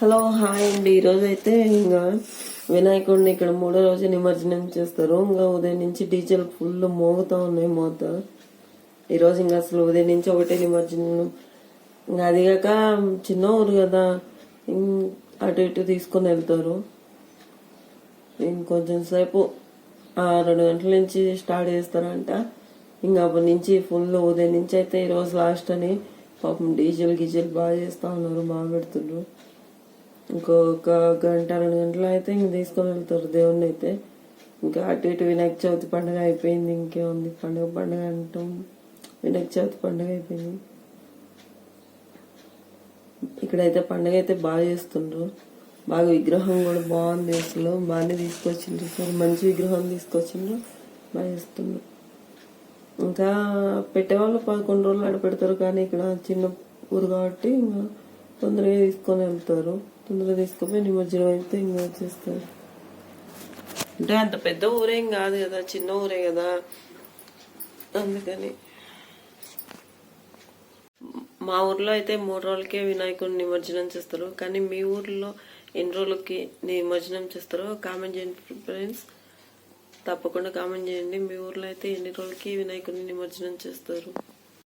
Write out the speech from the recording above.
Hello hi అండి. ఈరోజు అయితే ఇంకా వినాయకుడిని ఇక్కడ మూడో రోజు నిమజ్జనం చేస్తారు. ఇంకా ఉదయం నుంచి డీజెల్ ఫుల్ మోగుతా ఉన్నాయి మోత. ఈరోజు ఇంకా అసలు ఉదయం నుంచి ఒకటే నిమజ్జనం. ఇంకా అది కాక చిన్న ఊరు కదా అటు ఇటు తీసుకొని వెళ్తారు. ఇంకొంచెం సేపు ఆ రెండు గంటల నుంచి స్టార్ట్ చేస్తారంట. ఇంకా అప్పటి నుంచి ఫుల్ ఉదయం నుంచి అయితే ఈరోజు లాస్ట్ అని పాపం డీజిల్ గిజిల్ బాగా చేస్తూ ఉన్నారు బాగా పెడుతున్నారు ఇంకొక గంట రెండు గంటలు అయితే ఇంక తీసుకొని వెళ్తారు దేవుణ్ణి అయితే. ఇంకా అటు ఇటు వినాయక చవితి పండుగ అయిపోయింది ఇంకేముంది? పండుగ పండుగ అంటాం. వినాయక చవితి పండుగ అయిపోయింది. ఇక్కడైతే పండుగ అయితే బాగా చేస్తుండ్రు. బాగా విగ్రహం కూడా బాగుంది అసలు. బాగానే తీసుకొచ్చిండ్రు. సార్ మంచి విగ్రహం తీసుకొచ్చిండ్రు. బాగా చేస్తుండ్రు. ఇంకా పెట్టేవాళ్ళు పదకొండు రోజులు ఆడ పెడతారు కానీ ఇక్కడ చిన్న ఊరు కాబట్టి ఇంకా తొందరగా తీసుకొని వెళ్తారు. తొందరగా తీసుకొని నిమజ్జనం అయితే ఇంకా వచ్చేస్తారు అంటే అంత పెద్ద ఊరేం కాదు కదా చిన్న ఊరే కదా. అందుకని. మా ఊర్లో అయితే మూడు రోజులకే వినాయకుడిని నిమజ్జనం చేస్తారు. కానీ మీ ఊర్లో ఎన్ని రోజులకి నిమజ్జనం చేస్తారో కామెంట్ చేయండి ఫ్రెండ్స్. తప్పకుండా కామెంట్ చేయండి. మీ ఊర్లో అయితే ఎన్ని రోజులకి వినాయకుడిని నిమజ్జనం చేస్తారు?